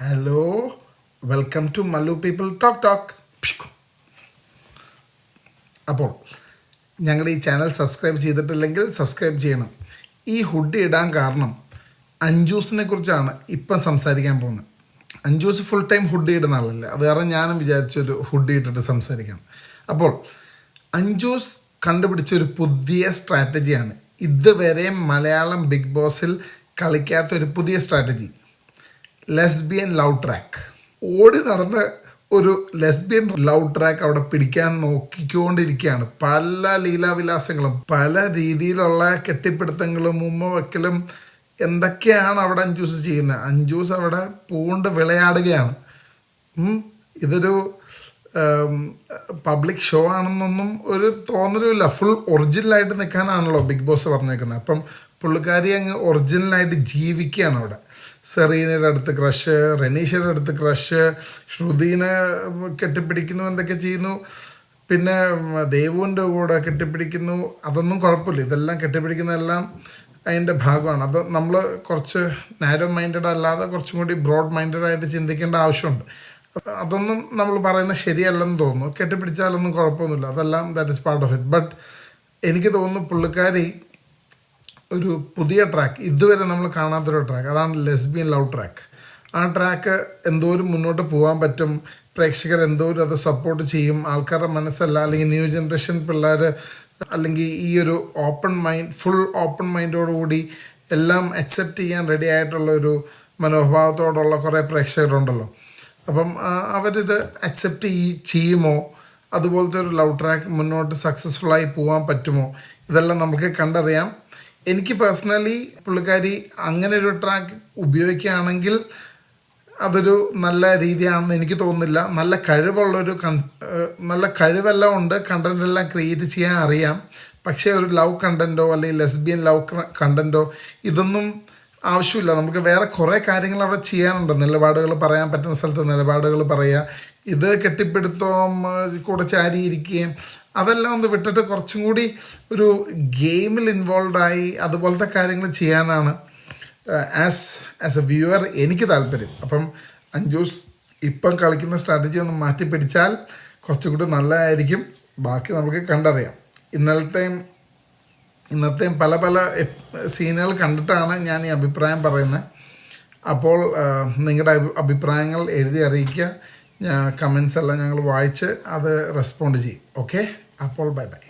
Hello welcome to Mallu people talk talk അപ്പോൾ ഞങ്ങളുടെ ഈ ചാനൽ സബ്സ്ക്രൈബ് ചെയ്തിട്ടില്ലെങ്കിൽ സബ്സ്ക്രൈബ് ചെയ്യണം. ഈ ഹുഡ് ഇടാൻ കാരണം അഞ്ജൂസിനെ കുറിച്ചാണ് ഇപ്പം സംസാരിക്കാൻ പോകുന്നത്. അഞ്ജൂസ് ഫുൾ ടൈം ഹുഡ് ഇടുന്ന ആളല്ല. അത് കാരണം ഞാനും വിചാരിച്ചൊരു ഹുഡ് ഇട്ടിട്ട് സംസാരിക്കാം. അപ്പോൾ അഞ്ജൂസ് കണ്ടുപിടിച്ച ഒരു പുതിയ സ്ട്രാറ്റജിയാണ് ഇതുവരെ മലയാളം ബിഗ് ബോസിൽ കളിക്കാത്ത ഒരു പുതിയ സ്ട്രാറ്റജി ലെസ്ബിയൻ ലവ് ട്രാക്ക്. ഓടി നടന്ന് ഒരു ലെസ്ബിയൻ ലവ് ട്രാക്ക് അവിടെ പിടിക്കാൻ നോക്കിക്കൊണ്ടിരിക്കുകയാണ്. പല ലീലാവിലാസങ്ങളും പല രീതിയിലുള്ള കെട്ടിപ്പിടുത്തങ്ങളും ഉമ്മ വയ്ക്കലും എന്തൊക്കെയാണ് അവിടെ അഞ്ജൂസ് ചെയ്യുന്നത്? അഞ്ജൂസ് അവിടെ പൂണ്ട് വിളയാടുകയാണ്. ഇതൊരു പബ്ലിക് ഷോ ആണെന്നൊന്നും ഒരു തോന്നലുമില്ല. ഫുൾ ഒറിജിനലായിട്ട് നിൽക്കാനാണല്ലോ ബിഗ് ബോസ് പറഞ്ഞേക്കുന്നത്. അപ്പം പുള്ളിക്കാരി അങ്ങ് ഒറിജിനലായിട്ട് ജീവിക്കുകയാണ് അവിടെ. സെറീനയുടെ അടുത്ത് ക്രഷ് റെനീഷയുടെ അടുത്ത് ക്രഷ് ശ്രുതിനെ കെട്ടിപ്പിടിക്കുന്നു എന്തൊക്കെ ചെയ്യുന്നു. പിന്നെ ദേവുവിന്റെ കൂടെ കെട്ടിപ്പിടിക്കുന്നു. അതൊന്നും കുഴപ്പമില്ല. ഇതെല്ലാം കെട്ടിപ്പിടിക്കുന്നതെല്ലാം അതിന്റെ ഭാഗമാണ്. അത് നമ്മൾ കുറച്ച് നാരോ മൈൻഡഡ് അല്ലാതെ കുറച്ചും കൂടി ബ്രോഡ് മൈൻഡഡ് ആയിട്ട് ചിന്തിക്കേണ്ട ആവശ്യമുണ്ട്. അതൊന്നും നമ്മൾ പറയുന്നത് ശരിയല്ലെന്ന് തോന്നുന്നു. കെട്ടിപ്പിടിച്ചാലൊന്നും കുഴപ്പമൊന്നുമില്ല. അതെല്ലാം that is part of it but എനിക്ക് തോന്നുന്നു പുള്ളിക്കാരി ഒരു പുതിയ ട്രാക്ക് ഇതുവരെ നമ്മൾ കാണാത്തൊരു ട്രാക്ക് അതാണ് ലെസ്ബിയൻ ലവ് ട്രാക്ക് ആ ട്രാക്ക് എന്തോരം മുന്നോട്ട് പോകാൻ പറ്റും? പ്രേക്ഷകർ എന്തോരം അത് സപ്പോർട്ട് ചെയ്യും? ആൾക്കാരുടെ മനസ്സല്ല? അല്ലെങ്കിൽ ന്യൂ ജനറേഷൻ പിള്ളേർ അല്ലെങ്കിൽ ഈ ഒരു ഓപ്പൺ മൈൻഡ് ഫുൾ ഓപ്പൺ മൈൻഡോടുകൂടി എല്ലാം അക്സെപ്റ്റ് ചെയ്യാൻ റെഡി ആയിട്ടുള്ള ഒരു മനോഭാവത്തോടുള്ള കുറേ പ്രേക്ഷകരുണ്ടല്ലോ. അപ്പം അവരിത് അക്സെപ്റ്റ് ചെയ്യുമോ? അതുപോലത്തെ ഒരു ലവ് ട്രാക്ക് മുന്നോട്ട് സക്സസ്ഫുള്ളായി പോകാൻ പറ്റുമോ? ഇതെല്ലാം നമുക്ക് കണ്ടറിയാം. എനിക്ക് പേഴ്സണലി പുള്ളിക്കാരി അങ്ങനെ ഒരു ട്രാക്ക് ഉപയോഗിക്കുകയാണെങ്കിൽ അതൊരു നല്ല രീതിയാണെന്ന് എനിക്ക് തോന്നുന്നില്ല. നല്ല കഴിവുള്ളൊരു കൺ നല്ല കഴിവെല്ലാം ഉണ്ട്. കണ്ടന്റ് എല്ലാം ക്രിയേറ്റ് ചെയ്യാൻ അറിയാം. പക്ഷേ ഒരു ലവ് കണ്ടന്റോ അല്ലെങ്കിൽ ലെസ്ബിയൻ ലവ് കണ്ടന്റോ ഇതൊന്നും ആവശ്യമില്ല. നമുക്ക് വേറെ കുറേ കാര്യങ്ങൾ അവിടെ ചെയ്യാനുണ്ട്. നിലപാടുകൾ പറയാൻ പറ്റുന്ന സ്ഥലത്ത് നിലപാടുകൾ പറയുക. ഇത് കെട്ടിപ്പിടുത്തവും കൂടെ ചാരിയിരിക്കുകയും അതെല്ലാം ഒന്ന് വിട്ടിട്ട് കുറച്ചും കൂടി ഒരു ഗെയിമിൽ ഇൻവോൾവായി അതുപോലത്തെ കാര്യങ്ങൾ ചെയ്യാനാണ് ആസ് ആസ് എ വ്യൂവർ എനിക്ക് താല്പര്യം. അപ്പം അഞ്ജൂസ് ഇപ്പം കളിക്കുന്ന സ്ട്രാറ്റജി ഒന്ന് മാറ്റി പിടിച്ചാൽ കുറച്ചും കൂടി നല്ലതായിരിക്കും. ബാക്കി നമുക്ക് കണ്ടറിയാം. ഇന്നലത്തെയും ഇന്നത്തെയും പല പല സീനുകൾ കണ്ടിട്ടാണ് ഞാൻ ഈ അഭിപ്രായം പറയുന്നത്. അപ്പോൾ നിങ്ങളുടെ അഭിപ്രായങ്ങൾ എഴുതി അറിയിക്കുക. കമൻസ് എല്ലാം ഞങ്ങൾ വായിച്ച് അത് റെസ്പോണ്ട് ചെയ്യും. ഓക്കെ അപ്പോൾ ബൈ ബൈ